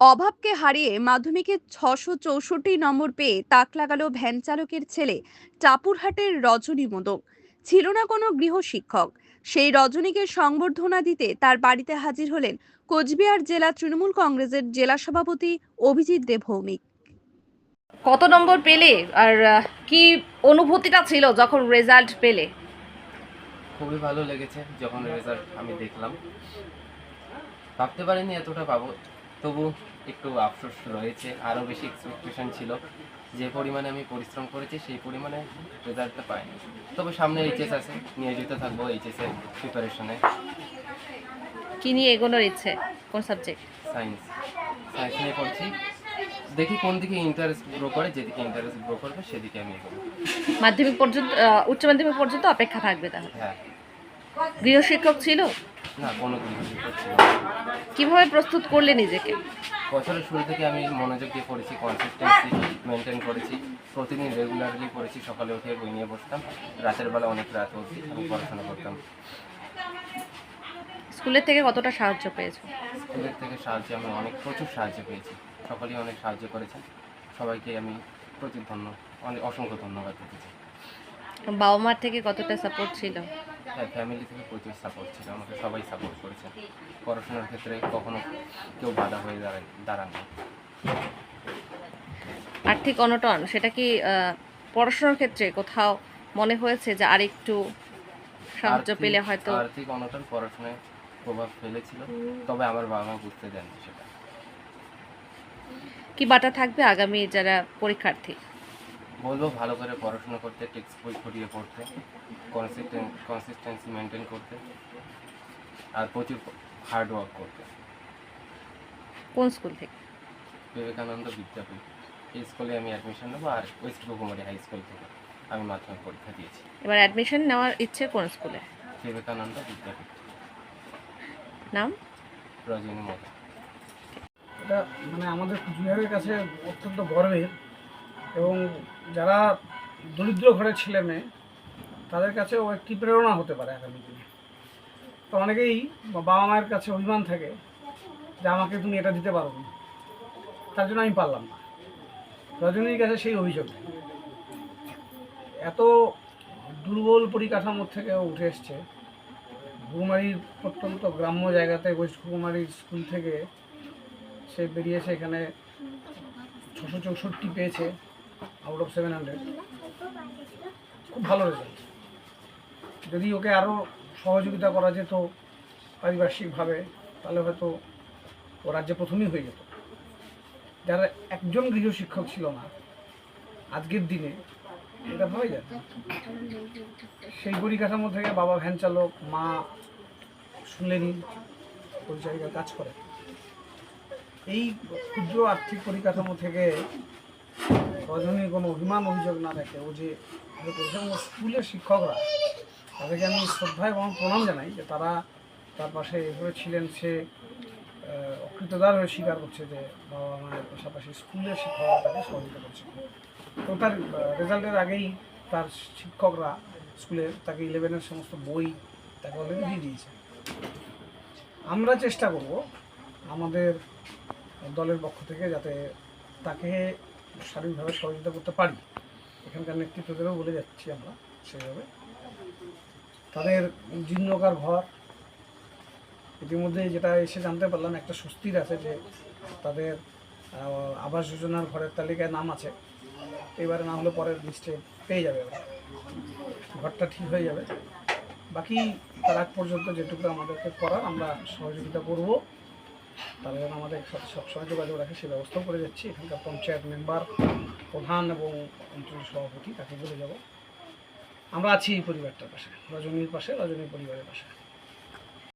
অভাবকে হারিয়ে মাধ্যমিকে ছশো চৌষট্টি নম্বর পেয়ে তাক লাগালো ভ্যান চালকের ছেলে টাপুরহাটের রজনী মোদক। ছিল না কোনো গৃহশিক্ষক সেই রজনীকে সংবর্ধনা দিতে তার বাড়িতে হাজির হলেন কোচবিহার জেলা তৃণমূল কংগ্রেসের জেলা সভাপতি অভিজিৎ দেব ভৌমিক। কত নম্বর পেলে? আর কি অনুভূতিটা ছিল যখন রেজাল্ট পেলে? খুবই ভালো লেগেছে যখন রেজাল্ট আমি দেখলাম। ভাবতে পারিনি এতটা পাবো। তবু একটু আফসোস রয়েছে আরও বেশি এক্সপেকটেশন ছিল। যে পরিমাণে আমি পরিশ্রম করেছি সেই পরিমাণে রেজাল্টটা পাইনি। তবে সামনে এইচএস আছে নিয়োজিত থাকব এইচএসের প্রিপারেশনে কি নিয়ে এগোনোর ইচ্ছে? কোন সাবজেক্ট সায়েন্স সায়েন্স নিয়ে পড়ছি। দেখি কোন দিকে ইন্টারেস্ট গ্রো করে যেদিকে ইন্টারেস্ট গ্রো করবে সেদিকে আমি এগোবো। মাধ্যমিক পর্যন্ত উচ্চ মাধ্যমিক পর্যন্ত অপেক্ষা থাকবে তাহলে? হ্যাঁ। গৃহশিক্ষক ছিল? না কোনো কিছু করছি না। কীভাবে প্রস্তুত করলে নিজেকে? বছরের শুরু থেকে আমি মনোযোগ দিয়ে পড়েছি কনসিস্টেন্সি মেনটেন করেছি। প্রতিদিন রেগুলারলি পড়েছি সকালে উঠে বই নিয়ে বসতাম রাতের বেলা অনেক রাত অবধি আমি পড়াশোনা করতাম। স্কুলের থেকে কতটা সাহায্য পেয়েছ? স্কুলের থেকে সাহায্য আমি অনেক প্রচুর সাহায্য পেয়েছি। সকলেই অনেক সাহায্য করেছেন। সবাইকে আমি প্রচুর ধন্য অনেক অসংখ্য ধন্যবাদ দিতে চাই। বাবা মার থেকে কতটা সাপোর্ট ছিল? হ্যাঁ ফ্যামিলি থেকে প্রচুর সাপোর্ট ছিল আমাকে সবাই সাপোর্ট করেছে। পড়াশোনার ক্ষেত্রে কখনো কেউ বাধা হয়ে দাঁড়ায় দাঁড়াননি। আর্থিক অনটন সেটা কি পড়াশোনার ক্ষেত্রে কোথাও মনে হয়েছে যে আরেকটু সাহায্য পেলে হয়তো আর্থিক অনটন পড়াশোনায় প্রভাব ফেলেছিল তবে আমার বাবা মা বুঝতে দেননি সেটা। কি বাটা থাকবে আগামী যারা পরীক্ষার্থী? বলব ভালো করে পড়াশোনা করতে টেক্সট বই পড়িয়ে পড়তে কনসিস্টেন্ট কনসিস্টেন্সি মেনটেন করতে আর প্রচুর হার্ড ওয়ার্ক করতে। কোন স্কুল থেকে? বিবেকানন্দ বিদ্যাপীঠ। এই স্কুলে আমি অ্যাডমিশন নেব আর ওয়েস্ট গোকুমারি হাই স্কুল থেকে আমি মাধ্যমিক পরীক্ষা দিয়েছি। এবার অ্যাডমিশন নেওয়ার ইচ্ছে কোন স্কুলে বিবেকানন্দ বিদ্যাপীঠ। নাম? রজনী মতো এটা মানে আমাদের কুচবিহারের কাছে অত্যন্ত গর্বের। এবং যারা দরিদ্র ঘরের ছেলে মেয়ে, তাদের কাছেও একটি প্রেরণা হতে পারে আগামী দিনে। তো অনেকেই বাবা মায়ের কাছে অভিমান থাকে যে আমাকে তুমি এটা দিতে পারো না। তার জন্য আমি পারলাম না। রজনীর কাছে সেই অভিযোগ। এত দুর্বল পরিকাঠামোর থেকে ও উঠে এসছে। ঘুঘুমারির প্রত্যন্ত গ্রাম্য জায়গাতে ওয়েস্ট ঘুঘুমারির স্কুল থেকে সে বেরিয়েছে এখানে ছশো চৌষট্টি পেয়েছে। আউট অফ সেভেন হান্ড্রেড খুব ভালো রেজাল্ট যদি ওকে আরও সহযোগিতা করা যেত পারিপার্শ্বিকভাবে, তাহলে হয়তো ও রাজ্যে প্রথমেই হয়ে যেত। যারা একজন গৃহশিক্ষক ছিল না, আজকের দিনে এটা ভাবাই যায়। সেই পরিকাঠামো থেকে বাবা ভ্যান চালক, মা শুনলেনি পরিচারিকা কাজ করে। এই ক্ষুদ্র আর্থিক পরিকাঠামো থেকে রজনীর কোনো অভিমান অভিযোগ না রেখে ও যে স্কুলের শিক্ষকরা। তাদেরকে আমি শ্রদ্ধা এবং প্রণাম জানাই যে তারা তার পাশে এভাবে ছিলেন। সে অকৃতদার হয়ে স্বীকার করছে যে বাবা মায়ের পাশাপাশি স্কুলের শিক্ষকরা তাকে সহযোগিতা করছে। তো তার রেজাল্টের আগেই তার শিক্ষকরা স্কুলের তাকে ইলেভেনের সমস্ত বই তাকে অলরেডি দিয়ে দিয়েছে। আমরা চেষ্টা করব আমাদের দলের পক্ষ থেকে যাতে তাকে শারীরিকভাবে সহযোগিতা করতে পারি। এখানকার নেতৃত্বদেরও বলে যাচ্ছি আমরা সেইভাবে তাদের জীর্ণকার ঘর, ইতিমধ্যে যেটা এসে জানতে পারলাম, একটা স্বস্তির আছে যে তাদের আবাস যোজনার ঘরের তালিকায় নাম আছে। এবারে না হলে পরের লিস্টে পেয়ে যাবে ঘরটা ঠিক হয়ে যাবে। বাকি তার আগ পর্যন্ত যেটুকু আমাদেরকে করার আমরা সহযোগিতা করব। তারা যেন আমাদের সাথে সবসময় যোগাযোগ রাখে, সে ব্যবস্থাও করে যাচ্ছি। এখানকার পঞ্চায়েত মেম্বার, প্রধান এবং অঞ্চল সভাপতি, তাকে বলে যাব। আমরা আছি এই পরিবারটার পাশে, রজনীর পাশে, রজনীর পরিবারের পাশে।